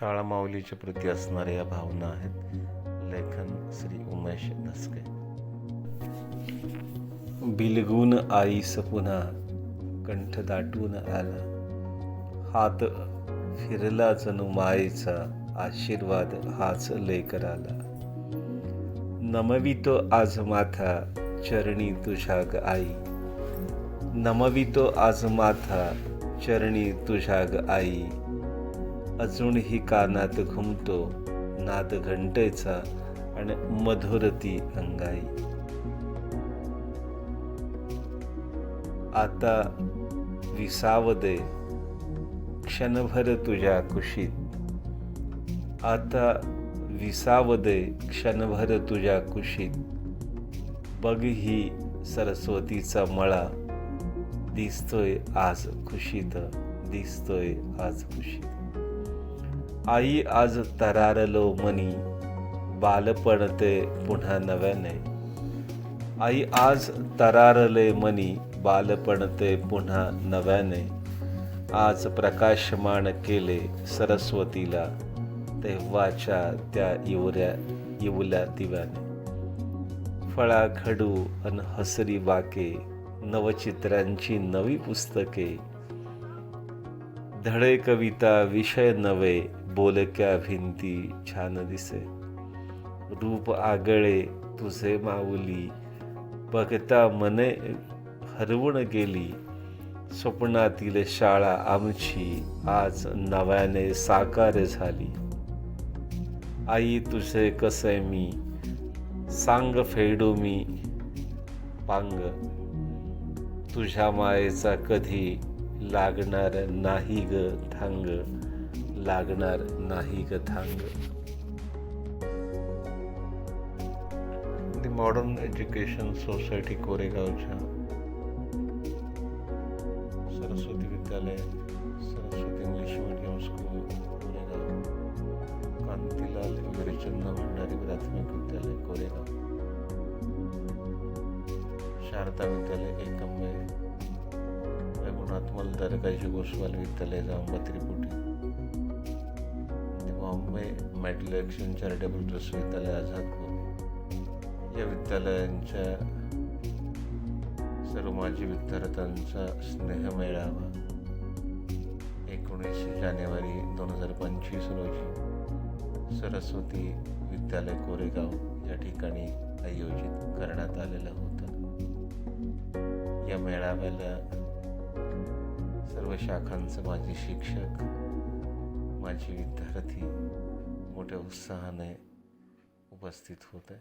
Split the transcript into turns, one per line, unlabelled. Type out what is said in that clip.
शाळा माऊलीच्या प्रती असणाऱ्या या भावना आहेत. लेखन श्री उमेश धसके. बिलगून आईस पुन्हा कंठ दाटून आला. हात फिरला जणू मायेचा आशीर्वाद हाच लेकराला. नमवितो आज माथा चरणी तुझाग आई. नमवितो आज माथा चरणी तुझाग आई. अजूनही कानात घुमतो नाद घंटेचा आणि मधुरती अंगाई. आता विसाव दे क्षणभर तुझ्या कुशीत. आता विसाव दे क्षणभर तुझ्या कुशीत. बघ ही सरस्वतीचा मळा दिसतोय आज खुशीत दिसतोय आज खुशीत. आई आज तरारलो मनी बालपण ते पुन्हा नव्याने. आई आज तरारले मनी बालपण ते पुन्हा नव्याने. आज प्रकाशमान केले सरस्वतीला तेव्हाच्या त्या इवऱ्या इवल्या दिव्याने. फळा खडू अन हसरी बाके नवचित्रांची नवी पुस्तके धडे कविता विषय नवे बोलक्या भिंती छान दिसे। रूप आगळे तुझे माऊली बघता मने हरवून गेली। स्वप्नातील शाळा आमची आज नव्याने साकार झाली। आई तुझे कसे मी? सांग फेडू मी पांग। तुझ्या मायेचा कधी लागणार नाही ग थांग लागणार नाही ग थांग. The modern education society कोरेगावच्या Saraswati Vidyalaya Saraswati English medium school Koregaon. Kantilal Virchand Bhandari Prathamik Vidyalaya Koregaon. Sharda विद्यालय एकंबे रघुनाथ मलदार गोस्वामी विद्यालय Jamba Triputi Bombay medal charitable trust विद्यालय आझादपूर हो. या विद्यालयांच्या सर्व माजी विद्यार्थ्यांचा स्नेह मेळावा एकोणीस जानेवारी दोन हजार पंचवीस रोजी सरस्वती विद्यालय कोरेगाव या ठिकाणी आयोजित करण्यात आलेला होता. या मेळाव्याला सर्व शाखांचं माझे शिक्षक माझी विद्यार्थी मोठ्या उत्साहाने उपस्थित होते